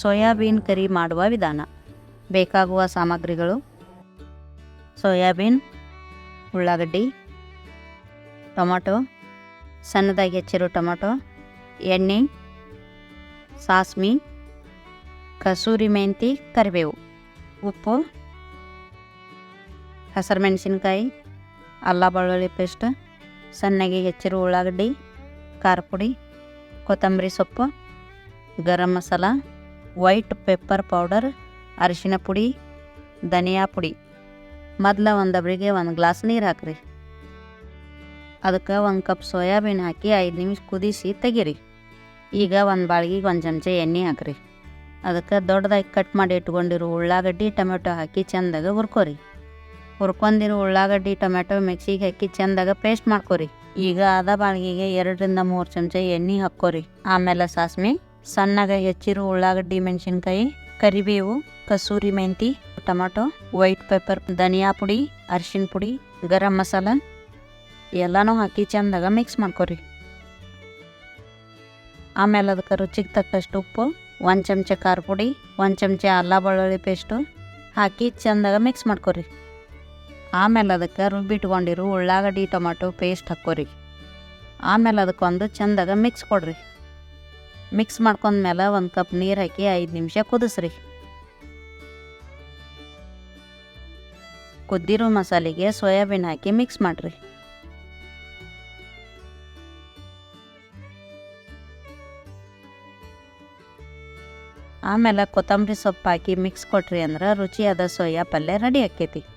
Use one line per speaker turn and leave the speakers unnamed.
Soybean ಕರಿ ಮಾಡುವ ವಿಧಾನ. ಬೇಕಾಗುವ ಸಾಮಗ್ರಿಗಳು. ಸೋಯಾಬೀನ್, ಉಳ್ಳಾಗಡ್ಡಿ, ಟೊಮಟೊ, ಸಣ್ಣದಾಗಿ ಹೆಚ್ಚಿರೋ ಟೊಮಟೊ, ಎಣ್ಣೆ, ಸಾಸ್ಮಿ, ಕಸೂರಿ ಮೆಂತಿ, ಕರಿಬೇವು, ಉಪ್ಪು ಹಸಿರು ಮೆಣಸಿನ್ಕಾಯಿ ಅಲ್ಲ ಬೆಳ್ಳುಳ್ಳಿ ಪೇಸ್ಟ್, ಸಣ್ಣಗೆ ಹೆಚ್ಚಿರೋ ಉಳ್ಳಾಗಡ್ಡಿ, ಖಾರ ಪುಡಿ, ಕೊತ್ತಂಬರಿ ಸೊಪ್ಪು, garam masala. White pepper powder, ಅರಿಶಿನ ಪುಡಿ, ಧನಿಯಾ ಪುಡಿ. ಮೊದಲ ಒಂದು ಒಂದು ಗ್ಲಾಸ್ ನೀರು ಹಾಕ್ರಿ. ಅದಕ್ಕೆ ಒಂದು ಕಪ್ ಸೋಯಾಬೀನ್ ಹಾಕಿ ಐದು ನಿಮಿಷ ಕುದಿಸಿ ತೆಗೀರಿ. ಈಗ ಒಂದು ಬಾಳ್ಗಿಗೆ ಒಂದು ಚಮಚ ಎಣ್ಣೆ ಹಾಕ್ರಿ. ಅದಕ್ಕೆ ದೊಡ್ಡದಾಗಿ ಕಟ್ ಮಾಡಿ ಇಟ್ಕೊಂಡಿರೋ ಉಳ್ಳಾಗಡ್ಡಿ, ಟೊಮೆಟೊ ಹಾಕಿ ಚೆಂದಾಗ ಹುರ್ಕೋರಿ. ಹುರ್ಕೊಂಡಿರೋ ಉಳ್ಳಾಗಡ್ಡಿ, ಟೊಮೆಟೊ ಮಿಕ್ಸಿಗೆ ಹಾಕಿ ಚೆಂದಾಗ ಪೇಸ್ಟ್ ಮಾಡ್ಕೊರಿ. ಈಗ ಅದ ಬಾಳ್ಗಿಗೆ ಎರಡರಿಂದ ಮೂರು ಚಮಚ ಎಣ್ಣೆ ಹಾಕ್ಕೋರಿ. ಆಮೇಲೆ ಸಾಸ್ಮಿ ಸಣ್ಣಗ ಹೆಚ್ಚಿರೋ ಉಳ್ಳಾಗಡ್ಡಿ, ಮೆಣಸಿನ್ಕಾಯಿ, ಕರಿಬೇವು, ಕಸೂರಿ ಮೆಂತಿ, ಟೊಮೆಟೊ, ವೈಟ್ ಪೆಪ್ಪರ್, ಧನಿಯಾ ಪುಡಿ, ಅರಿಶಿನ ಪುಡಿ, ಗರಂ ಮಸಾಲ ಎಲ್ಲನೂ ಹಾಕಿ ಚೆಂದಾಗ ಮಿಕ್ಸ್ ಮಾಡ್ಕೊರಿ. ಆಮೇಲೆ ಅದಕ್ಕೆ ರುಚಿಗೆ ತಕ್ಕಷ್ಟು ಉಪ್ಪು, ಒಂದು ಚಮಚ ಖಾರ ಪುಡಿ, ಒಂದು ಚಮಚ ಅಲ್ಲ ಬೆಳ್ಳುಳ್ಳಿ ಪೇಸ್ಟು ಹಾಕಿ ಚೆಂದಾಗ ಮಿಕ್ಸ್ ಮಾಡ್ಕೊರಿ. ಆಮೇಲೆ ಅದಕ್ಕೆ ರುಬ್ಬಿಟ್ಕೊಂಡಿರೋ ಉಳ್ಳಾಗಡ್ಡಿ, ಟೊಮೆಟೊ ಪೇಸ್ಟ್ ಹಾಕ್ಕೊರಿ. ಆಮೇಲೆ ಅದಕ್ಕೊಂದು ಚೆಂದಾಗ ಮಿಕ್ಸ್ ಕೊಡ್ರಿ. ಮಿಕ್ಸ್ ಮಾಡ್ಕೊಂಡ್ಮೇಲೆ ಒಂದು ಕಪ್ ನೀರು ಹಾಕಿ ಐದು ನಿಮಿಷ ಕುದಿಸ್ರಿ. ಕುದ್ದಿರೋ ಮಸಾಲೆಗೆ ಸೋಯಾಬೀನ್ ಹಾಕಿ ಮಿಕ್ಸ್ ಮಾಡಿರಿ. ಆಮೇಲೆ ಕೊತ್ತಂಬರಿ ಸೊಪ್ಪು ಹಾಕಿ ಮಿಕ್ಸ್ ಕೊಟ್ರಿ ಅಂದ್ರೆ ರುಚಿಯಾದ ಸೋಯಾ ಪಲ್ಯ ರೆಡಿ ಆಕ್ಕೈತಿ.